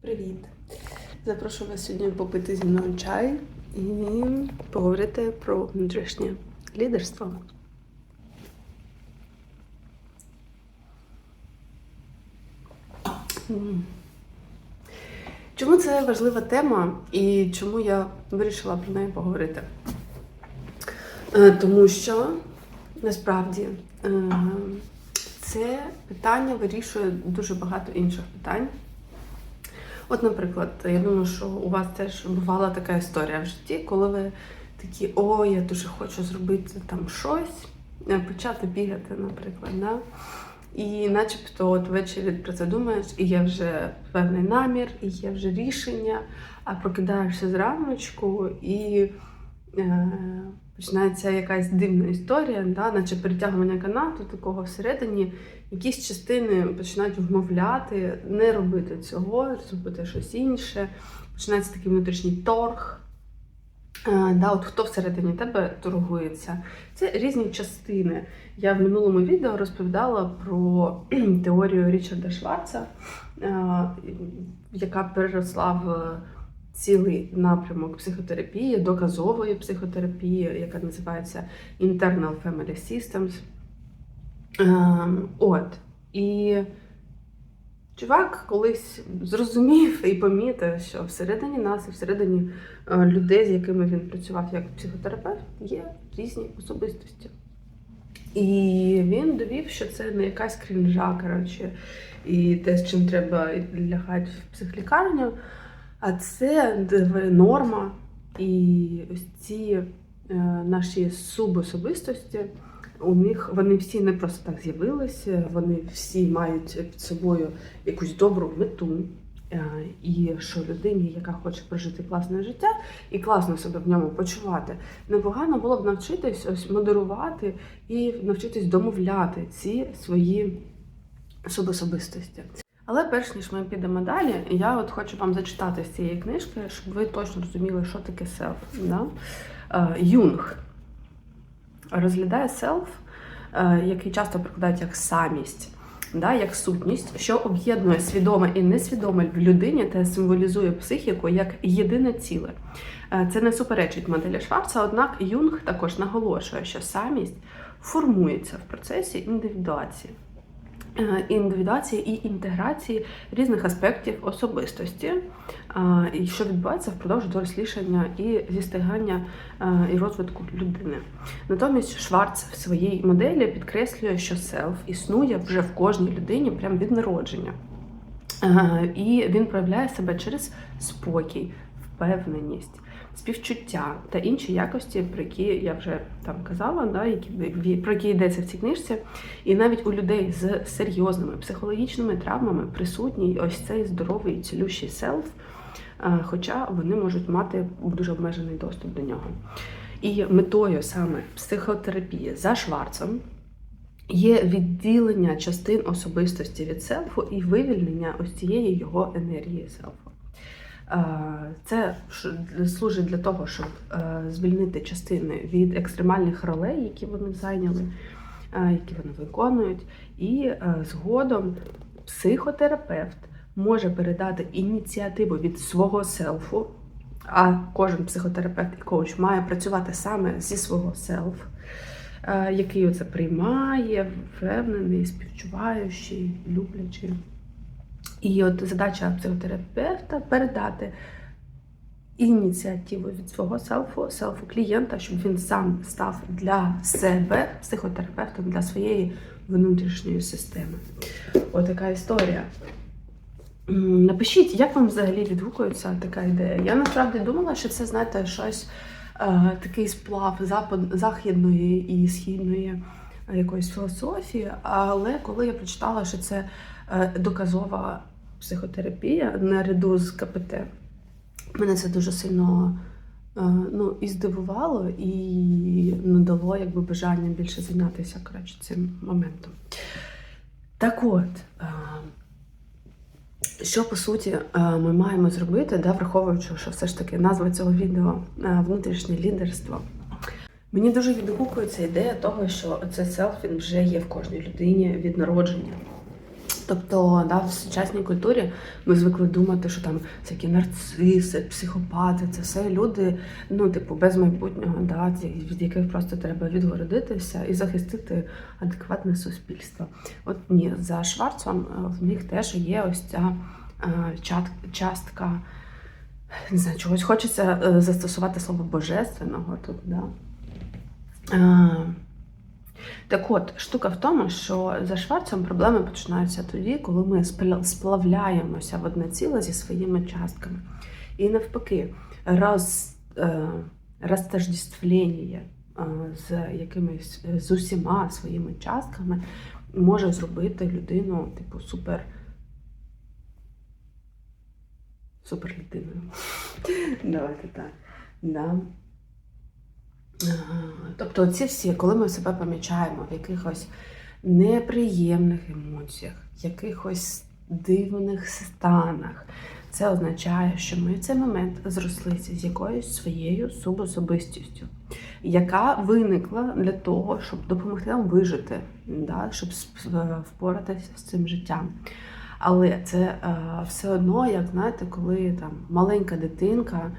Привіт! Запрошую вас сьогодні попити зі мною чай і поговорити про внутрішнє лідерство. Чому це важлива тема і чому я вирішила про неї поговорити? Е, Тому що насправді е, це питання вирішує дуже багато інших питань. От, наприклад, я думаю, що у вас теж бувала така історія в житті, коли ви такі, о, я дуже хочу зробити там щось, е, почати бігати, наприклад, да? і начебто от ввечері про це думаєш, і є вже певний намір, і є вже рішення, а прокидаєшся зраночку і е, починається якась дивна історія, да? наче перетягування канату такого всередині якісь частини починають вмовляти не робити цього, зробити щось інше. Починається такий внутрішній торг. Е, Да, от хто всередині тебе торгується? Це різні частини. Я в минулому відео розповідала про теорію Річарда Шварца, е, яка переросла в цілий напрямок психотерапії, доказової психотерапії, яка називається Internal Family Systems. Ем, От. І чувак колись зрозумів і помітив, що всередині нас і всередині е, людей, з якими він працював як психотерапевт, є різні особистості. І він довів, що це не якась крінжа, коротше, і те, з чим треба лягати в психлікарню, а це норма. І ось ці е, наші субособистості, у них вони всі не просто так з'явилися, вони всі мають під собою якусь добру мету. Е, І що людині, яка хоче прожити класне життя і класно себе в ньому почувати, непогано було б навчитись ось модерувати і навчитись домовляти ці свої субособистості. Але перш ніж ми підемо далі, я от хочу вам зачитати з цієї книжки, щоб ви точно розуміли, що таке селф. Да? Е, Юнг розглядає селф, який часто прикладають як самість, да, як сутність, що об'єднує свідоме і несвідоме в людині та символізує психіку як єдине ціле. Е, Це не суперечить моделі Шварца, однак Юнг також наголошує, що самість формується в процесі індивідуації. Е, індивідуації і інтеграції різних аспектів особистості, і що відбувається впродовж дорослішання і зістигання е, і розвитку людини. Натомість Шварц в своїй моделі підкреслює, що селф існує вже в кожній людині прямо від народження. Е, І він проявляє себе через спокій, впевненість, співчуття та інші якості, про які я вже там казала, да, які, про які йдеться в цій книжці. І навіть у людей з серйозними психологічними травмами присутній ось цей здоровий цілющий селф, е, хоча вони можуть мати дуже обмежений доступ до нього. І метою саме психотерапії за Шварцем є відділення частин особистості від селфу і вивільнення ось цієї його енергії селфу. Е, Це служить для того, щоб е, звільнити частини від екстремальних ролей, які вони зайняли, е, які вони виконують, і згодом психотерапевт може передати ініціативу від свого селфу, а кожен психотерапевт і коуч має працювати саме зі свого селф, який це приймає, впевнений, співчуваючий, люблячий. І от задача психотерапевта передати ініціативу від свого селфу, селфу клієнта, щоб він сам став для себе психотерапевтом для своєї внутрішньої системи. Отака історія. Напишіть, як вам взагалі відгукується така ідея. Я насправді думала, що це, знаєте, щось е, такий сплав запад, західної і східної е, якоїсь філософії. Але коли я прочитала, що це е, доказова психотерапія наряду з КПТ, мене це дуже сильно е, ну, і здивувало, і надало якби бажання більше зайнятися коротше, цим моментом. Так от. е, що по суті е, ми маємо зробити, да, враховуючи, що все ж таки назва цього відео внутрішнє лідерство. Мені дуже відгукується ідея того, що цей селф він вже є в кожній людині від народження. Тобто, да, в сучасній культурі ми звикли думати, що там всякі нарциси, психопати, це все люди, ну, типу, без майбутнього, да, від яких просто треба відгородитися і захистити адекватне суспільство. От ні, за Шварцом е, в них теж є ось ця е, частка. Не знаю, чогось хочеться е, застосувати слово божественного тут, да. Так от, штука в тому, що за Шварцем проблеми починаються тоді, коли ми сплавляємося в одне ціле зі своїми частками. І навпаки, роз, е, розтождествлення е, з якимись з усіма своїми частками може зробити людину, типу, супер. Супер людиною. Давайте так. Да. Тобто, ці всі, коли ми себе помічаємо в якихось неприємних емоціях, якихось дивних станах, це означає, що ми в цей момент зрослися з якоюсь своєю субособистістю, яка виникла для того, щоб допомогти нам вижити, да? щоб е, впоратися з цим життям. Але це е, все одно, як знаєте, коли там маленька дитинка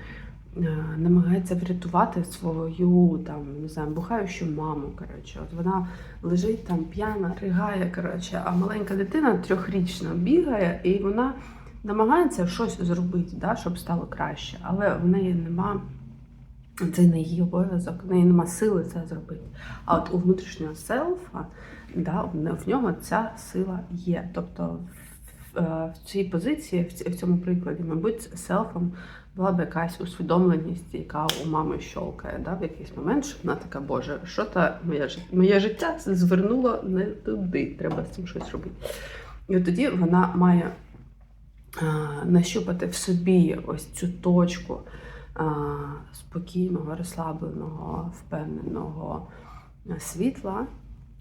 намагається врятувати свою там, не знаю, бухаючу маму. Коротше, от вона лежить там п'яна, ригає, коротше, а маленька дитина трьохрічна бігає, і вона намагається щось зробити, да, щоб стало краще. Але в неї нема. Це не її обов'язок, в неї нема сили це зробити. А от у внутрішнього селфа, да, в нього ця сила є. Тобто в, е, в цій позиції, в цьому прикладі, мабуть, селфом була б якась усвідомленість, яка у мами щолкає да, в якийсь момент, що вона така, Боже, що то моє, моє життя звернуло не туди, треба з цим щось робити. І от тоді вона має а, нащупати в собі ось цю точку а, спокійного, розслабленого, впевненого світла,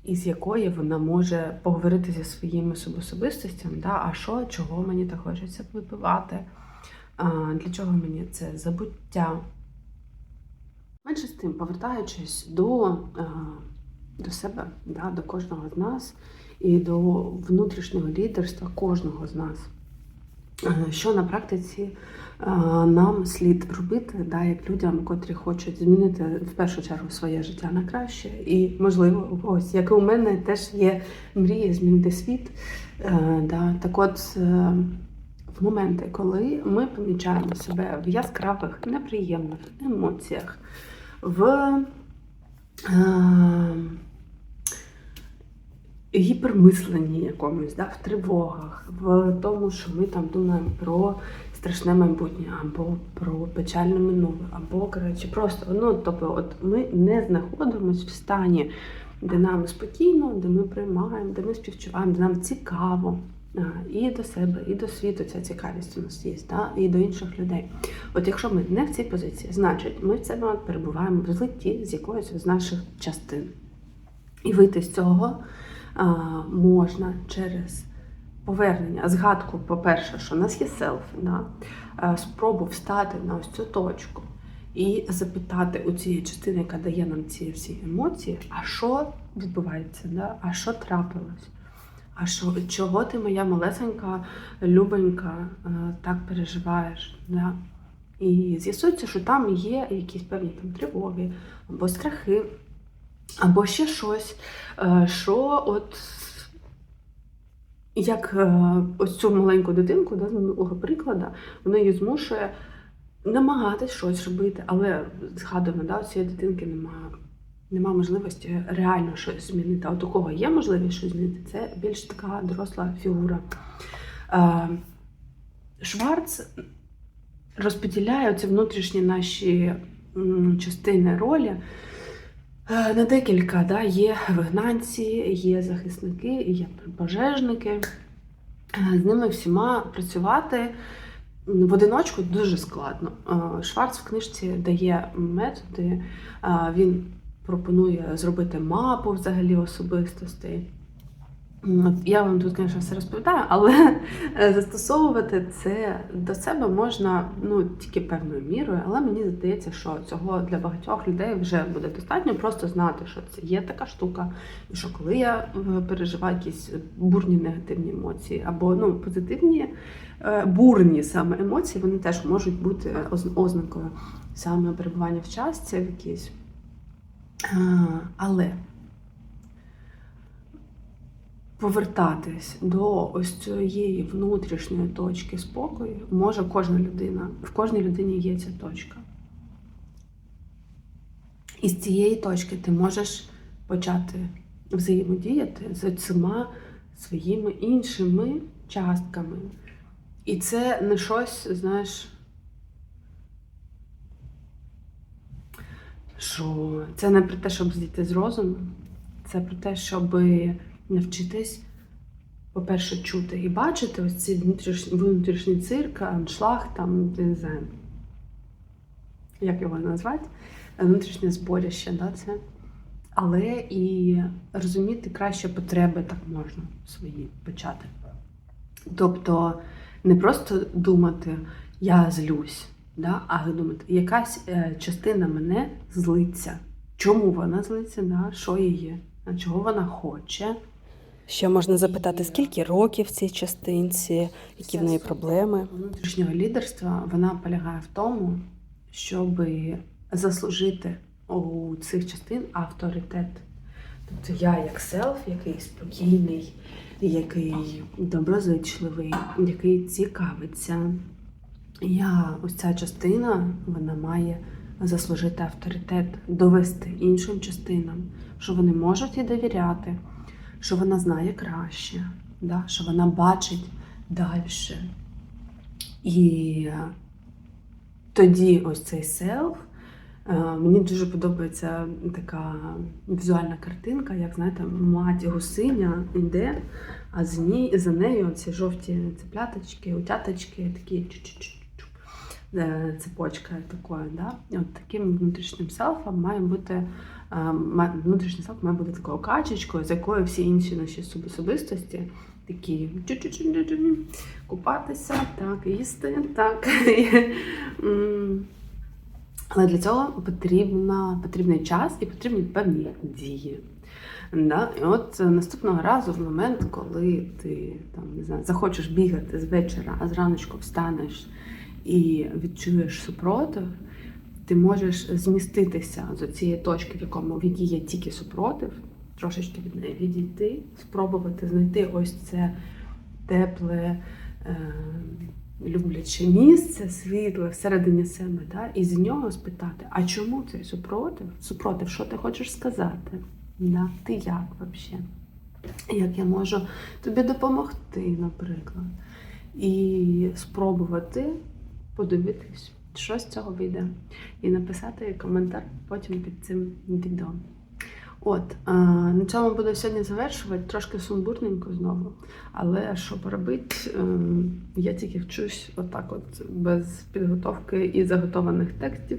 із якої вона може поговорити зі своїми субособистостями, да, а що, чого мені так хочеться випивати, для чого мені це забуття. Менше з тим, повертаючись до, до себе, да, до кожного з нас і до внутрішнього лідерства кожного з нас. Що на практиці нам слід робити, да, як людям, котрі хочуть змінити в першу чергу своє життя на краще, і можливо, когось, як і у мене, теж є мрія змінити світ. Да. Так от, е, моменти, коли ми помічаємо себе в яскравих, неприємних емоціях, в е, гіпермисленні якомусь, да, в тривогах, в тому, що ми там думаємо про страшне майбутнє, або про печальне минуле, або коротше, просто ну, тобто, от ми не знаходимося в стані, де нам спокійно, де ми приймаємо, де ми співчуваємо, де нам цікаво. А, І до себе, і до світу ця цікавість у нас є, да? і до інших людей. От якщо ми не в цій позиції, значить ми в момент перебуваємо в злитті з якоюсь з наших частин. І вийти з цього а, можна через повернення, згадку, по-перше, що у нас є селф, да? а, спробу встати на ось цю точку і запитати у цієї частини, яка дає нам ці всі емоції, а що відбувається, да? а що трапилось? А що, чого ти, моя малесенька, любенька, е, так переживаєш? Да? І з'ясується, що там є якісь певні там тривоги або страхи, або ще щось, е, що от як е, ось цю маленьку дитинку, да, з минулого прикладу, вона її змушує намагатись щось робити, але згадуємо, да, у цієї дитинки немає. Нема можливості реально щось змінити. А от у кого є можливість щось змінити, це більш така доросла фігура. Е, Шварц розподіляє ці внутрішні наші частини ролі е, на декілька. Да? Є вигнанці, є захисники, є пожежники. Е, З ними всіма працювати в одиночку дуже складно. Шварц в книжці дає методи, він пропонує зробити мапу взагалі особистостей. Я вам тут, звісно, все розповідаю, але застосовувати це до себе можна ну тільки певною мірою. Але мені здається, що цього для багатьох людей вже буде достатньо просто знати, що це є така штука, і що коли я е, переживаю якісь бурні негативні емоції або ну позитивні е, бурні саме емоції, вони теж можуть бути ознакою саме перебування в частці в якійсь. Але повертатись до ось цієї внутрішньої точки спокою може кожна людина. В кожній людині є ця точка. І з цієї точки ти можеш почати взаємодіяти з цими своїми іншими частками. І це не щось, знаєш, що це не про те, щоб зійти з розуму, це про те, щоб навчитись, по-перше, чути і бачити ось ці внутрішні, внутрішні цирк, аншлаг, там, як його назвати, внутрішнє зборище, да, це. Але і розуміти краще потреби так можна свої почати. Тобто не просто думати, я злюсь, да, а думати, якась е, частина мене злиться. Чому вона злиться, да? що її, а чого вона хоче. Ще можна запитати, скільки років цій частинці, які в неї проблеми. Внутрішнього лідерства вона полягає в тому, щоб заслужити у цих частин авторитет. Тобто я як селф, який спокійний, який доброзичливий, який цікавиться. Я ось ця частина вона має заслужити авторитет, довести іншим частинам, що вони можуть їй довіряти, що вона знає краще, да? що вона бачить далі. І тоді ось цей селф. Мені дуже подобається така візуальна картинка, як знаєте, мать гусиня йде, а за, нею ці жовті цепляточки, утяточки, такі цепочка такою. Да? От таким внутрішнім селфом має бути е, внутрішній селф має бути такою качечкою, з якою всі інші наші особистості такі купатися, так, їсти, так. Але для цього потрібна, потрібний час і потрібні певні дії. Да? І от е, наступного разу, в момент, коли ти там, не знаю, захочеш бігати з вечора, а зраночку встанеш і відчуєш супротив, ти можеш зміститися з цієї точки, в якому в якій є тільки супротив, трошечки від неї відійти, спробувати знайти ось це тепле. Е- любляче місце, світле всередині себе, да? і з нього спитати, а чому цей супротив? Супротив, що ти хочеш сказати? Да? Ти як взагалі? Як я можу тобі допомогти, наприклад? І спробувати подивитись, що з цього вийде. І написати коментар потім під цим відео. От, на цьому буду сьогодні завершувати, трошки сумбурненько знову. Але що поробити, е, я тільки вчусь отак, от, без підготовки і заготованих текстів.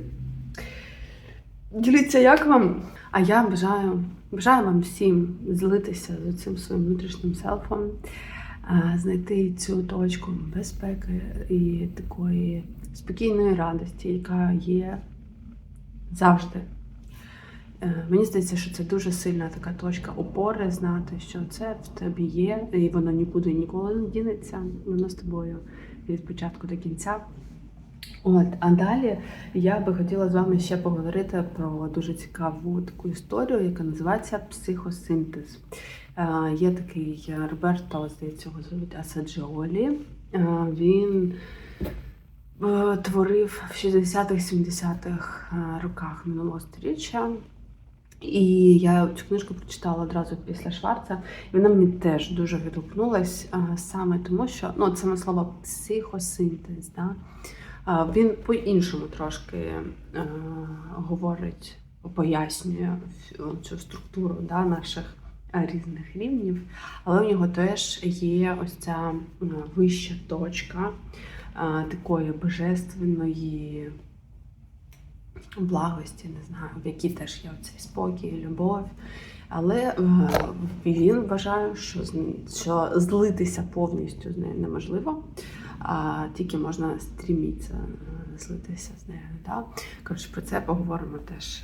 Діліться, як вам? А я бажаю, бажаю вам всім злитися з цим своїм внутрішнім селфом, знайти цю точку безпеки і такої спокійної радості, яка є завжди. Е, Мені здається, що це дуже сильна така точка опори, знати, що це в тобі є, і воно нікуди ніколи не дінеться. Воно з тобою від початку до кінця. От, а далі я би хотіла з вами ще поговорити про дуже цікаву таку історію, яка називається психосинтез. Е, Є такий Роберто, здається, його звуть Асаджіолі. Е, Він е, творив в 60-х-70-х е, роках минулого сторіччя. І я цю книжку прочитала одразу після Шварца, і вона мені теж дуже відгукнулась саме тому, що ну, саме слово психосинтез. Да? Він по-іншому трошки е, говорить, пояснює цю структуру да, наших е, різних рівнів, але у нього теж є ось ця е, вища точка е, такої божественної благості, не знаю, в якій теж є цей спокій, любов, Але е, він вважає, що, що злитися повністю з нею неможливо, а тільки можна стрімітися е, злитися з нею. Да? Коротше, про це поговоримо теж.